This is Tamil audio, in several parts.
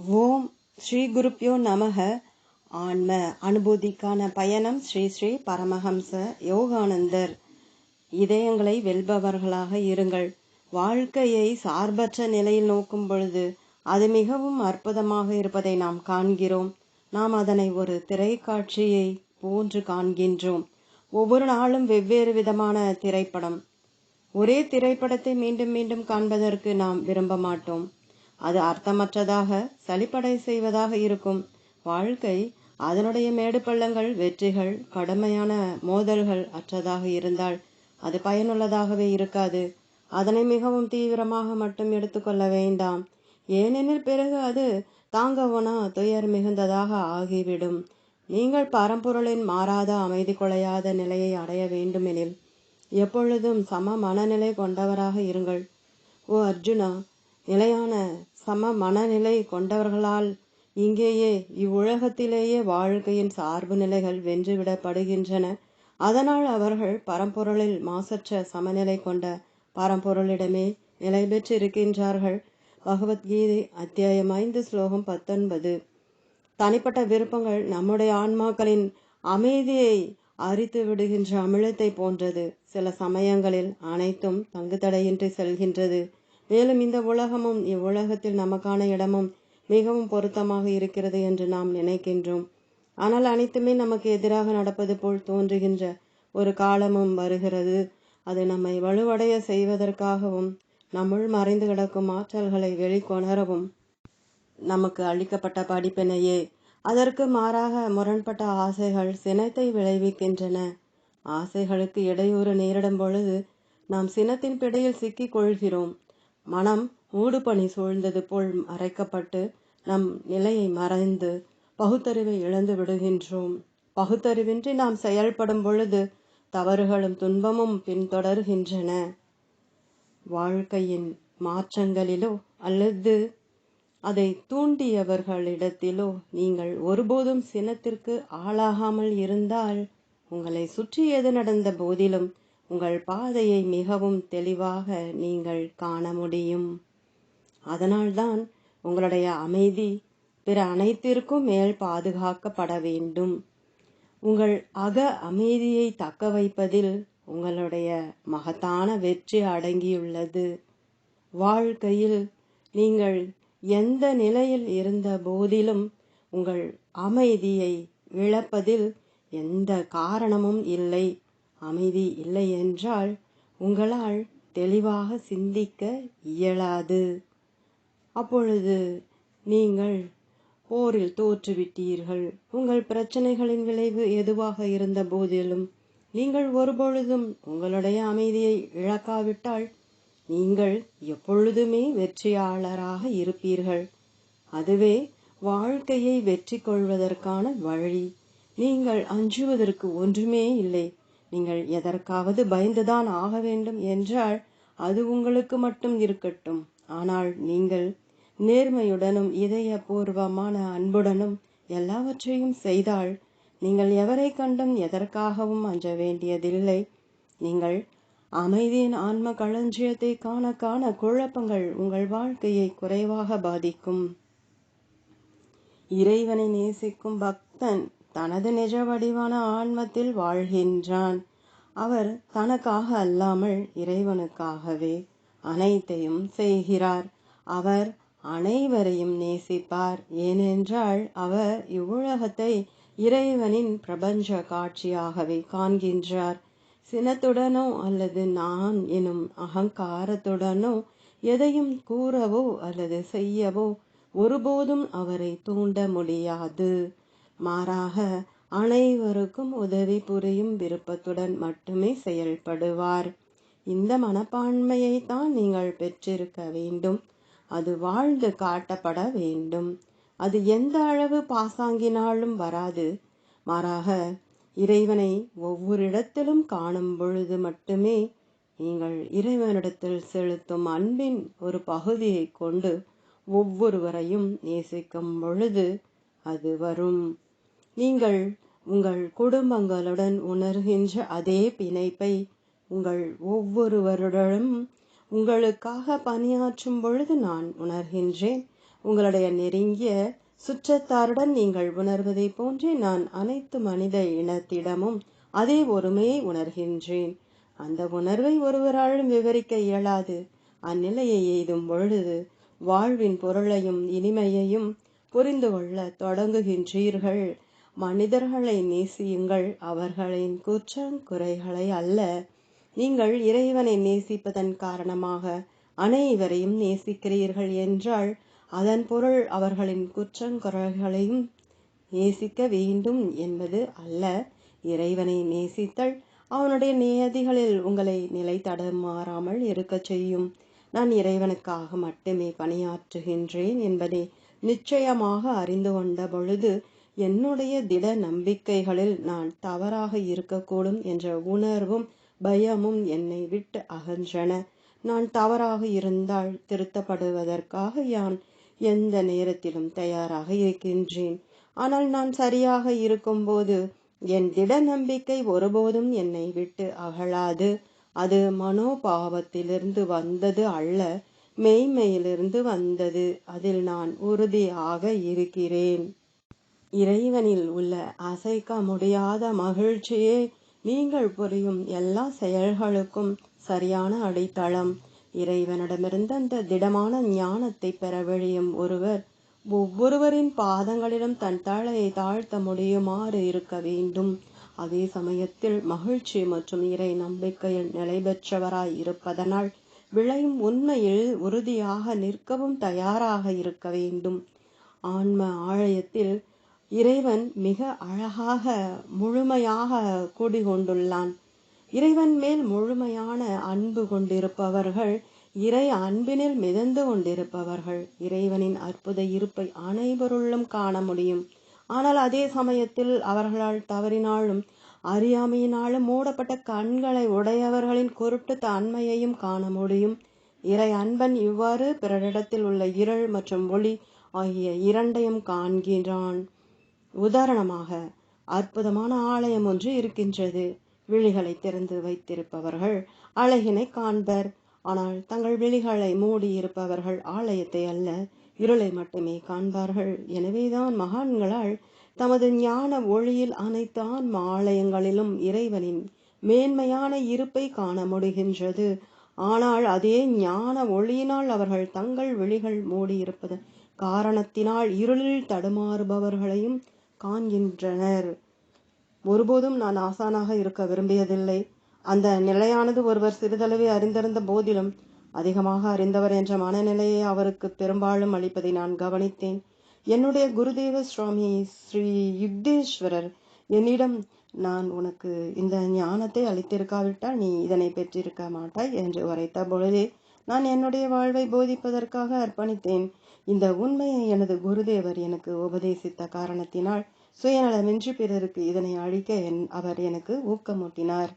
ஓம் ஸ்ரீ குருப்பியோ நமக ஆன்ம அனுபூதிக்கான பயணம் ஸ்ரீ ஸ்ரீ பரமஹம்ச யோகானந்தர். இதயங்களை வெல்பவர்களாக இருங்கள். வாழ்க்கையை சார்பற்ற நிலையில் நோக்கும் பொழுது அது மிகவும் அற்புதமாக இருப்பதை நாம் காண்கிறோம். நாம் அதனை ஒரு திரைக்காட்சியை போன்று காண்கின்றோம். ஒவ்வொரு நாளும் வெவ்வேறு விதமான திரைப்படம். ஒரே திரைப்படத்தை மீண்டும் மீண்டும் காண்பதற்கு நாம் விரும்ப மாட்டோம். அது அர்த்தமற்றதாக சலிப்படை செய்வதாக இருக்கும். வாழ்க்கை அதனுடைய மேடு பள்ளங்கள் வெற்றிகள் கடுமையான மோதல்கள் அற்றதாக இருந்தால் அது பயனுள்ளதாகவே இருக்காது. அதனை மிகவும் தீவிரமாக மட்டும் எடுத்துக்கொள்ள வேண்டாம். ஏனெனில் பிறகு அது தாங்கவனா துயர் மிகுந்ததாக ஆகிவிடும். நீங்கள் பரம்பொருளின் மாறாத அமைதி கொலையாத நிலையை அடைய வேண்டுமெனில் எப்பொழுதும் சம மனநிலை கொண்டவராக இருங்கள். ஓ அர்ஜுனா நிலையான சம மனநிலை கொண்டவர்களால் இங்கேயே இவ்வுலகத்திலேயே வாழ்க்கையின் சார்பு நிலைகள் வென்றுவிடப்படுகின்றன. அதனால் அவர்கள் பரம்பொருளில் மாசற்ற சமநிலை கொண்ட பரம்பொருளிடமே நிலை பெற்றிருக்கின்றார்கள். பகவத்கீதை அத்தியாயம் ஐந்து ஸ்லோகம் பத்தொன்பது. தனிப்பட்ட விருப்பங்கள் நம்முடைய ஆன்மாக்களின் அமைதியை அரித்து விடுகின்ற அமிழத்தை போன்றது. சில சமயங்களில் அனைத்தும் தங்குதடையின்றி செல்கின்றது. மேலும் இந்த உலகமும் இவ்வுலகத்தில் நமக்கான இடமும் மிகவும் பொருத்தமாக இருக்கிறது என்று நாம் நினைக்கின்றோம். ஆனால் அனைத்துமே நமக்கு எதிராக நடப்பது போல் தோன்றுகின்ற ஒரு காலமும் வருகிறது. அது நம்மை வலுவடைய செய்வதற்காகவும் நம்முள் மறைந்து கிடக்கும் ஆற்றல்களை வெளிக்கொணரவும் நமக்கு அளிக்கப்பட்ட படிப்பினையே. அதற்கு மாறாக முரண்பட்ட ஆசைகள் சினத்தை விளைவிக்கின்றன. ஆசைகளுக்கு இடையூறு நேரிடும் பொழுது நாம் சினத்தின் பிடியில் சிக்கிக் கொள்கிறோம். மனம் மூடுபனி சூழ்ந்தது போல் மறைக்கப்பட்டு நம் நிலையை மறைந்து பகுத்தறிவை இழந்து விடுகின்றோம். பகுத்தறிவின்றி நாம் செயல்படும் பொழுது தவறுகளும் துன்பமும் பின்தொடர்கின்றன. வாழ்க்கையின் மாற்றங்களிலோ அல்லது அதை தூண்டியவர்களிடத்திலோ நீங்கள் ஒருபோதும் சினத்திற்கு ஆளாகாமல் இருந்தால் உங்களை சுற்றி எது நடந்த போதிலும் உங்கள் பாதையை மிகவும் தெளிவாக நீங்கள் காண முடியும். அதனால்தான் உங்களுடைய அமைதி பிற அனைத்திற்கும் மேல் பாதுகாக்கப்பட வேண்டும். உங்கள் அக அமைதியை தக்க வைப்பதில் உங்களுடைய மகத்தான வெற்றி அடங்கியுள்ளது. வாழ்க்கையில் நீங்கள் எந்த நிலையில் இருந்த போதிலும் உங்கள் அமைதியை இழப்பதில் எந்த காரணமும் இல்லை. அமைதி இல்லை என்றால் உங்களால் தெளிவாக சிந்திக்க இயலாது. அப்பொழுது நீங்கள் போரில் தோற்றுவிட்டீர்கள். உங்கள் பிரச்சனைகளின் விளைவு எதுவாக இருந்த போதிலும் நீங்கள் ஒருபொழுதும் உங்களுடைய அமைதியை இழக்காவிட்டால் நீங்கள் எப்பொழுதுமே வெற்றியாளராக இருப்பீர்கள். அதுவே வாழ்க்கையை வெற்றி கொள்வதற்கான வழி. நீங்கள் அஞ்சுவதற்கு ஒன்றுமே இல்லை. நீங்கள் எதற்காவது பயந்துதான் ஆக வேண்டும் என்றால் அது உங்களுக்கு மட்டும் இருக்கட்டும். ஆனால் நீங்கள் நேர்மையுடனும் இதயபூர்வமான அன்புடனும் எல்லாவற்றையும் செய்தால் நீங்கள் எவரை கண்டும் எதற்காகவும் அஞ்ச வேண்டியதில்லை. நீங்கள் அமைதியின் ஆன்ம களஞ்சியத்தை காண காண குழப்பங்கள் உங்கள் வாழ்க்கையை குறைவாக பாதிக்கும். இறைவனை நேசிக்கும் பக்தன் தனது நிஜ வடிவான ஆன்மத்தில் வாழ்கின்றான். அவர் தனக்காக அல்லாமல் இறைவனுக்காகவே அனைத்தையும் செய்கிறார். அவர் அனைவரையும் நேசிப்பார். ஏனென்றால் அவர் இவ்வுலகத்தை இறைவனின் பிரபஞ்ச காட்சியாகவே காண்கின்றார். சினத்துடனோ அல்லது நான் எனும் அகங்காரத்துடனோ எதையும் கூறவோ அல்லது செய்யவோ ஒருபோதும் அவரை தூண்ட முடியாது. மாறாக அனைவருக்கும் உதவி புரியும் விருப்பத்துடன் மட்டுமே செயல்படுவார். இந்த மனப்பான்மையை தான் நீங்கள் பெற்றிருக்க வேண்டும். அது வாழ்ந்து காட்டப்பட வேண்டும். அது எந்த அளவு பாசாங்கினாலும் வராது. மாறாக இறைவனை ஒவ்வொரு இடத்திலும் காணும் பொழுது மட்டுமே நீங்கள் இறைவனிடத்தில் செலுத்தும் அன்பின் ஒரு பகுதியை கொண்டு ஒவ்வொருவரையும் நேசிக்கும் பொழுது அது வரும். நீங்கள் உங்கள் குடும்பங்களுடன் உணர்கின்ற அதே பிணைப்பை உங்கள் ஒவ்வொருவருடனும் உங்களுக்காக பணியாற்றும் பொழுது நான் உணர்கின்றேன். உங்களுடைய நெருங்கிய சுற்றத்தாருடன் நீங்கள் உணர்வதைப் போன்றே நான் அனைத்து மனித இனத்திடமும் அதே ஒருமையை உணர்கின்றேன். அந்த உணர்வை ஒருவராலும் விவரிக்க இயலாது. அந்நிலையை எய்தும் பொழுது வாழ்வின் பொருளையும் இனிமையையும் புரிந்து கொள்ள தொடங்குகின்றீர்கள். மனிதர்களை நேசியுங்கள். அவர்களின் குற்றம் குறைகளை அல்ல. நீங்கள் இறைவனை நேசிப்பதன் காரணமாக அனைவரையும் நேசிக்கிறீர்கள் என்றால் அதன் பொருள் அவர்களின் குற்றங்குறைகளையும் நேசிக்க வேண்டும் என்பது அல்ல. இறைவனை நேசித்தல் அவனுடைய நியதிகளில் உங்களை நிலை தடமாறாமல் இருக்கச் செய்யும். நான் இறைவனுக்காக மட்டுமே பணியாற்றுகின்றேன் என்பதை நிச்சயமாக அறிந்து கொண்ட பொழுது என்னுடைய திட நம்பிக்கைகளில் நான் தவறாக இருக்கக்கூடும் என்ற உணர்வும் பயமும் என்னை விட்டு அகன்றன. நான் தவறாக இருந்தால் திருத்தப்படுவதற்காக யான் எந்த நேரத்திலும் தயாராக இருக்கின்றேன். ஆனால் நான் சரியாக இருக்கும்போது என் திட நம்பிக்கை ஒருபோதும் என்னை விட்டு அகலாது அது மனோபாவத்திலிருந்து வந்தது அல்ல மெய்மையிலிருந்து வந்தது. அதில் நான் உறுதியாக இருக்கிறேன். இறைவனில் உள்ள அசைக்க முடியாத மகிழ்ச்சியே நீங்கள் புரியும் எல்லா செயல்களுக்கும் சரியான அடித்தளம். இறைவனிடமிருந்து அந்த திடமான ஞானத்தை பெற விழியும் ஒருவர் ஒவ்வொருவரின் பாதங்களிலும் தன் தலையை தாழ்த்த முடியுமாறு இருக்க வேண்டும். அதே சமயத்தில் மகிழ்ச்சி மற்றும் இறை நம்பிக்கையில் நிலை பெற்றவராய் இருப்பதனால் விளையும் உண்மையில் உறுதியாக நிற்கவும் தயாராக இருக்க வேண்டும். ஆன்ம ஆலயத்தில் இறைவன் மிக அழகாக முழுமையாக கூடிக்கொண்டுள்ளான். இறைவன் மேல் முழுமையான அன்பு கொண்டிருப்பவர்கள் இறை அன்பினில் மிதந்து கொண்டிருப்பவர்கள். இறைவனின் அற்புத இருப்பை அனைவருள்ளும் காண முடியும். ஆனால் அதே சமயத்தில் அவர்களால் தவறினாலும் அறியாமையினாலும் மூடப்பட்ட கண்களை உடையவர்களின் குருட்டு தன்மையையும் காண முடியும். இறை அன்பன் இவ்வாறு பிறரிடத்தில் உள்ள இருள் மற்றும் ஒளி ஆகிய இரண்டையும் காண்கிறான் உதாரணமாக அற்புதமான ஆலயம் ஒன்று இருக்கின்றது. விழிகளை திறந்து வைத்திருப்பவர்கள் அழகினை காண்பர். ஆனால் தங்கள் விழிகளை மூடி இருப்பவர்கள் ஆலயத்தை அல்ல இருளை மட்டுமே காண்பார்கள். எனவேதான் மகான்களால் தமது ஞான ஒளியில் அனைத்து ஆன்ம ஆலயங்களிலும் இறைவனின் மேன்மையான இருப்பை காண முடிகின்றது. ஆனால் அதே ஞான ஒளியினால் அவர்கள் தங்கள் விழிகள் மூடியிருப்பது காரணத்தினால் இருளில் தடுமாறுபவர்களையும் காண்கின்றனர். ஒருபோதும் நான் ஆசானாக இருக்க விரும்பியதில்லை. அந்த நிலையானது ஒருவர் சிறிதளவே அறிந்திருந்த போதிலும் அதிகமாக அறிந்தவர் என்ற மனநிலையை அவருக்கு பெரும்பாலும் அளிப்பதை நான் கவனித்தேன். என்னுடைய குருதேவ சுவாமி ஸ்ரீ யுக்தேஸ்வரர் என்னிடம் நான் உனக்கு இந்த ஞானத்தை அளித்திருக்காவிட்டால் நீ இதனை பெற்றிருக்க மாட்டாய் என்று உரைத்த பொழுதே நான் என்னுடைய வாழ்வை போதிப்பதற்காக அர்ப்பணித்தேன். இந்த உண்மையை எனது குருதேவர் எனக்கு உபதேசித்த காரணத்தினால் சுயநலமின்றி பிறருக்கு இதனை அழிக்க என் அவர் எனக்கு ஊக்கமூட்டினார்.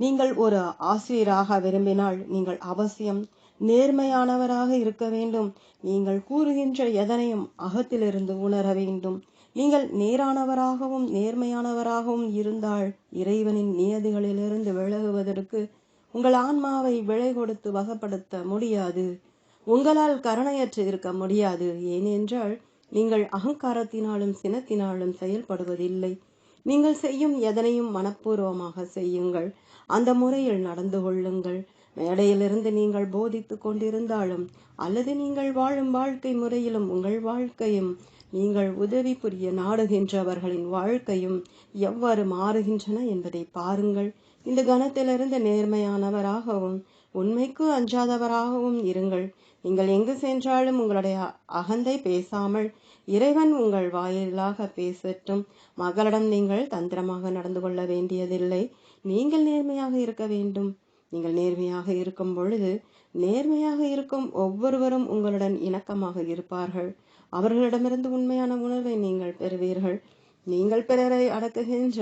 நீங்கள் ஒரு ஆசிரியராக விரும்பினால் நீங்கள் அவசியம் நேர்மையானவராக இருக்க வேண்டும். நீங்கள் கூறுகின்ற எதனையும் அகத்திலிருந்து உணர வேண்டும். நீங்கள் நேரானவராகவும் நேர்மையானவராகவும் இருந்தால் இறைவனின் நியதிகளிலிருந்து விலகுவதற்கு உங்கள் ஆன்மாவை விலை கொடுத்து வசப்படுத்த முடியாது. உங்களால் கருணையற்று இருக்க முடியாது. ஏனென்றால் நீங்கள் அகங்காரத்தினாலும் சினத்தினாலும் செயல்படுவதில்லை. நீங்கள் செய்யும் எதனையும் மனப்பூர்வமாக செய்யுங்கள். அந்த முறையில் நடந்து கொள்ளுங்கள். மேடையிலிருந்து நீங்கள் போதித்து கொண்டிருந்தாலும் அல்லது நீங்கள் வாழும் வாழ்க்கை முறையிலும் உங்கள் வாழ்க்கையும் நீங்கள் உதவி புரிய நாடுகின்றவர்களின் வாழ்க்கையும் எவ்வாறு மாறுகின்றன என்பதை பாருங்கள். இந்த கணத்திலிருந்து நேர்மையானவராகவும் உண்மைக்கு அஞ்சாதவராகவும் இருங்கள். நீங்கள் எங்கு சென்றாலும் உங்களுடைய அகந்தை பேசாமல் இறைவன் உங்கள் வாயிலாக பேசட்டும். மகளிடம் நீங்கள் தந்திரமாக நடந்து கொள்ள வேண்டியதில்லை. நீங்கள் நேர்மையாக இருக்க வேண்டும். நீங்கள் நேர்மையாக இருக்கும் பொழுது நேர்மையாக இருக்கும் ஒவ்வொருவரும் உங்களுடன் இணக்கமாக இருப்பார்கள். அவர்களிடமிருந்து உண்மையான உணர்வை நீங்கள் பெறுவீர்கள். நீங்கள் பிறரை அடக்குகின்ற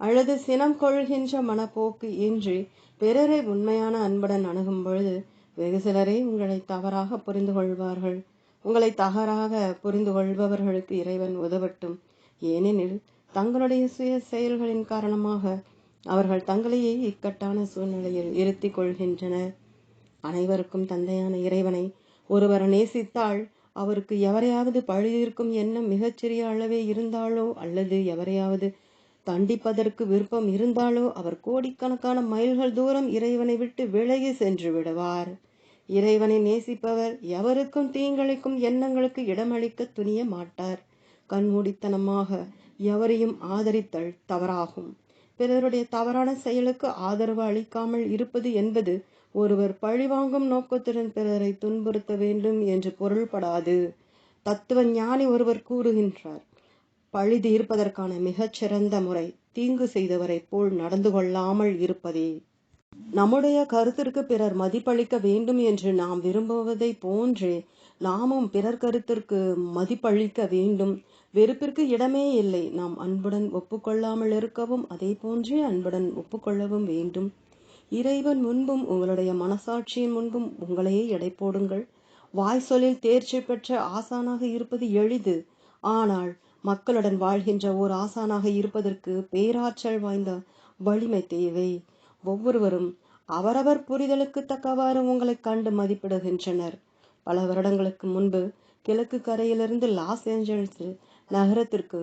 அல்லது சினம் கொள்கின்ற மனப்போக்கு இன்றி பிறரை உண்மையான அன்புடன் அணுகும் பொழுது வெகு சிலரே உங்களை தவறாக புரிந்து கொள்வார்கள். உங்களை தவறாக புரிந்து கொள்பவர்களுக்கு இறைவன் உதவட்டும். ஏனெனில் தங்களுடைய சுய செயல்களின் காரணமாக அவர்கள் தங்களையே இக்கட்டான சூழ்நிலையில் இருத்தி கொள்கின்றனர். அனைவருக்கும் தந்தையான இறைவனை ஒருவர் நேசித்தால் அவருக்கு எவரையாவது பழியிருக்கும் எண்ணம் மிகச்சிறிய அளவே இருந்தாலோ அல்லது எவரையாவது தண்டிப்பதற்கு விருப்பம் இருந்தாலோ அவர் கோடிக்கணக்கான மைல்கள் தூரம் இறைவனை விட்டு விலகி சென்று விடுவார். இறைவனை நேசிப்பவர் எவருக்கும் தீங்களுக்கும் எண்ணங்களுக்கு இடமளிக்க துணிய மாட்டார். கண்மூடித்தனமாக எவரையும் ஆதரித்தல் தவறாகும். பிறருடைய தவறான செயலுக்கு ஆதரவு அளிக்காமல் இருப்பது என்பது ஒருவர் பழிவாங்கும் நோக்கத்துடன் பிறரை துன்புறுத்த வேண்டும் என்று பொருள்படாது. தத்துவ ஞானி ஒருவர் கூறுகின்றார். பழி தீர்ப்பதற்கான மிகச்சிறந்த முறை தீங்கு செய்தவரை போல் நடந்து கொள்ளாமல் இருப்பதே. நம்முடைய கருத்திற்கு பிறர் மதிப்பளிக்க வேண்டும் என்று நாம் விரும்புவதை போன்றே நாமும் பிறர் கருத்திற்கு மதிப்பளிக்க வேண்டும். வெறுப்பிற்கு இடமே இல்லை. நாம் அன்புடன் ஒப்புக்கொள்ளாமல் இருக்கவும் அதே போன்றே அன்புடன் ஒப்புக்கொள்ளவும் வேண்டும். இறைவன் முன்பும் உங்களுடைய மனசாட்சியின் முன்பும் உங்களையே எடை போடுங்கள். வாய் சொல்லில் தேர்ச்சி பெற்ற ஆசானாக இருப்பது எளிது. ஆனால் மக்களுடன் வாழ்கின்ற ஓர் ஆசானாக இருப்பதற்கு பேராற்றல் வாய்ந்த வலிமை தேவை. ஒவ்வொருவரும் அவரவர் புரிதலுக்கு தக்கவாறு உங்களை கண்டு மதிப்பிடுகின்றனர். பல வருடங்களுக்கு முன்பு கிழக்கு கரையிலிருந்து லாஸ் ஏஞ்சல்ஸ் நகரத்திற்கு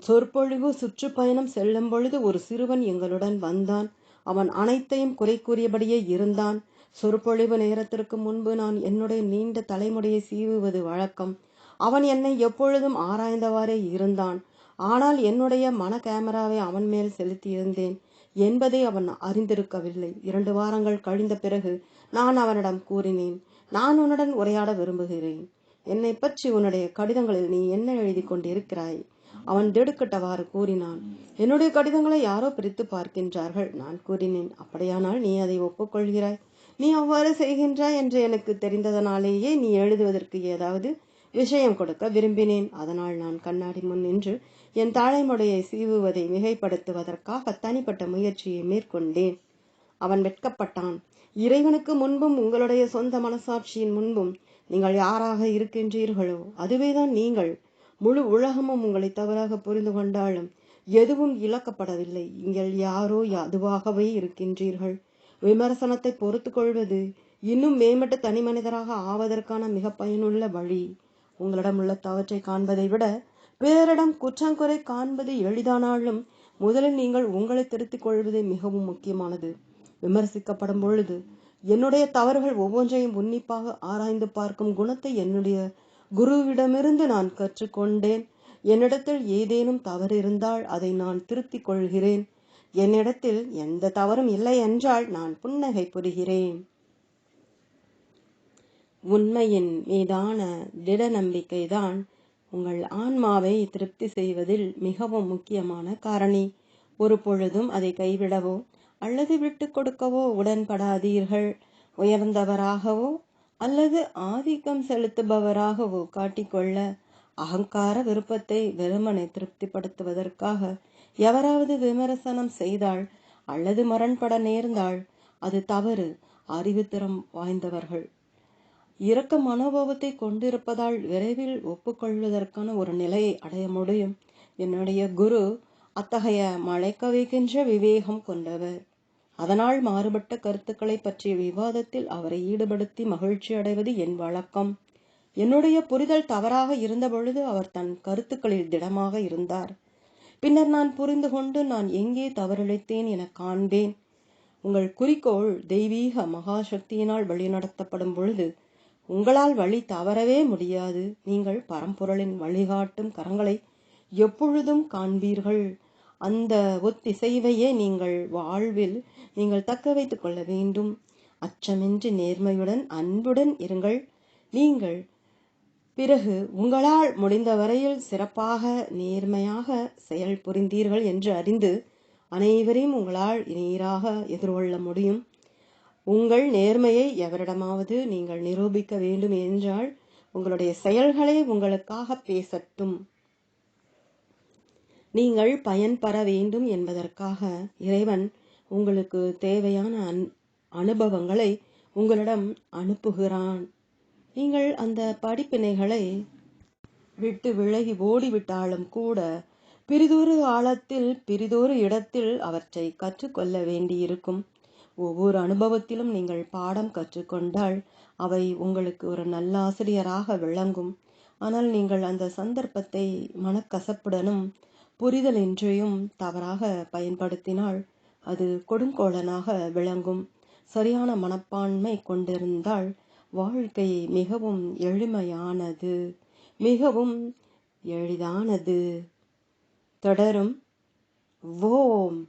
சொற்பொழிவு சுற்றுப்பயணம் செல்லும் பொழுது ஒரு சிறுவன் எங்களுடன் வந்தான். அவன் அனைத்தையும் குறை கூறியபடியே இருந்தான். சொற்பொழிவு நேரத்திற்கு முன்பு நான் என்னுடைய நீண்ட தலைமுடியை சீவுவது வழக்கம். அவன் என்னை எப்பொழுதும் ஆராய்ந்தவாறே இருந்தான். ஆனால் என்னுடைய மன கேமராவை அவன் மேல் செலுத்தியிருந்தேன் என்பதை அவன் அறிந்திருக்கவில்லை. இரண்டு வாரங்கள் கழிந்த பிறகு நான் அவனிடம் கூறினேன் நான் உன்னுடன் உரையாட விரும்புகிறேன். என்னை பற்றி உன்னுடைய கடிதங்களில் நீ என்ன எழுதி கொண்டிருக்கிறாய்? அவன் திடுக்கிட்டவாறு கூறினான் என்னுடைய கடிதங்களை யாரோ பிரித்து பார்க்கின்றார்கள். நான் கூறினேன் அப்படியானால் நீ அதை ஒப்புக்கொள்கிறாய்? நீ அவ்வாறு செய்கின்றாய் என்று எனக்கு தெரிந்ததனாலேயே நீ எழுதுவதற்கு ஏதாவது விஷயம் கொடுக்க விரும்பினேன். அதனால் நான் கண்ணாடி முன் நின்று என் தாழைமுடையை சீவுவதை மிகைப்படுத்துவதற்காக தனிப்பட்ட முயற்சியை மேற்கொண்டேன். அவன் வெட்கப்பட்டான். இறைவனுக்கு முன்பும் உங்களுடைய சொந்த மனசாட்சியின் முன்பும் நீங்கள் யாராக இருக்கின்றீர்களோ அதுவேதான் நீங்கள். முழு உலகமும் உங்களை தவறாக புரிந்து கொண்டாலும் எதுவும் இழக்கப்படவில்லை. நீங்கள் யாரோ அதுவாகவே இருக்கின்றீர்கள். விமர்சனத்தை பொறுத்து கொள்வது இன்னும் மேம்பட்ட தனி மனிதராக ஆவதற்கான மிக பயனுள்ள வழி. உங்களிடம் உள்ள தவற்றை காண்பதை விட பிறரிடம் குற்றங்குறை காண்பது எளிதானாலும் முதலில் நீங்கள் உங்களை திருத்திக் கொள்வது மிகவும் முக்கியமானது. விமர்சிக்கப்படும் பொழுது என்னுடைய தவறுகள் ஒவ்வொன்றையும் உன்னிப்பாக ஆராய்ந்து பார்க்கும் குணத்தை என்னுடைய குருவிடமிருந்து நான் கற்றுக்கொண்டேன். என்னிடத்தில் ஏதேனும் தவறு இருந்தால் அதை நான் திருத்திக் கொள்கிறேன். என்னிடத்தில் எந்த தவறும் இல்லை என்றால் நான் புன்னகை புரிகிறேன். உண்மையின் மீதான திட நம்பிக்கைதான் உங்கள் ஆன்மாவை திருப்தி செய்வதில் மிகவும் முக்கியமான காரணி. ஒரு பொழுதும் அதை கைவிடவோ அல்லது விட்டு கொடுக்கவோ உடன்படாதீர்கள். உயர்ந்தவராகவோ அல்லது ஆதிக்கம் செலுத்துபவராகவோ காட்டிக்கொள்ள அகங்கார விருப்பத்தை வெறுமனை திருப்திப்படுத்துவதற்காக எவராவது விமர்சனம் செய்தால் அல்லது முரண்பட நேர்ந்தால் அது தவறு. அறிவுத்திறம் வாய்ந்தவர்கள். இரக்க மனோபாவத்தை கொண்டிருப்பதால் விரைவில் ஒப்புக்கொள்வதற்கான ஒரு நிலையை அடைய முடியும். என்னுடைய குரு அத்தகைய மழைக்க வைக்கின்ற விவேகம் கொண்டவர். அதனால் மாறுபட்ட கருத்துக்களை பற்றிய விவாதத்தில் அவரை ஈடுபடுத்தி மகிழ்ச்சி அடைவது என் வழக்கம். என்னுடைய புரிதல் தவறாக இருந்தபொழுது அவர் தன் கருத்துக்களில் திடமாக இருந்தார். பின்னர் நான் புரிந்து கொண்டு நான் எங்கே தவறிழைத்தேன் என காண்பேன். உங்கள் குறிக்கோள் தெய்வீக மகாசக்தியினால் வழிநடத்தப்படும் பொழுது உங்களால் வழி தவறவே முடியாது. நீங்கள் பரம்பொருளின் வழிகாட்டும் கரங்களை எப்பொழுதும் காண்பீர்கள். அந்த ஒத்திசைவையே நீங்கள் வாழ்வில் நீங்கள் தக்க வைத்துக் கொள்ள வேண்டும். அச்சமின்றி நேர்மையுடன் அன்புடன் இருங்கள். நீங்கள் பிறகு உங்களால் முடிந்த வரையில் சிறப்பாக நேர்மையாக செயல் புரிந்தீர்கள் என்று அறிந்து அனைவரையும் உங்களால் நீராக எதிர்கொள்ள முடியும். உங்கள் நேர்மையை எவரிடமாவது நீங்கள் நிரூபிக்க வேண்டும் என்றால் உங்களுடைய செயல்களை உங்களுக்காக பேசட்டும். நீங்கள் பயன்பெற வேண்டும் என்பதற்காக இறைவன் உங்களுக்கு தேவையான அன் அனுபவங்களை உங்களிடம் அனுப்புகிறான். நீங்கள் அந்த படிப்பினைகளை விட்டு விலகி ஓடிவிட்டாலும் கூட பிரிதொரு ஆழத்தில் பிரிதொரு இடத்தில் அவற்றை கற்றுக்கொள்ள வேண்டியிருக்கும். ஒவ்வொரு அனுபவத்திலும் நீங்கள் பாடம் கற்றுக்கொண்டால் அவை உங்களுக்கு ஒரு நல்ல ஆசிரியராக விளங்கும். ஆனால் நீங்கள் அந்த சந்தர்ப்பத்தை மனக்கசப்புடனும் புரிதலின்றியும் தவறாக பயன்படுத்தினால் அது கொடுங்கோலனாக விளங்கும். சரியான மனப்பான்மை கொண்டிருந்தால் வாழ்க்கை மிகவும் எளிமையானது மிகவும் எளிதானது. தொடரும். ஓம்.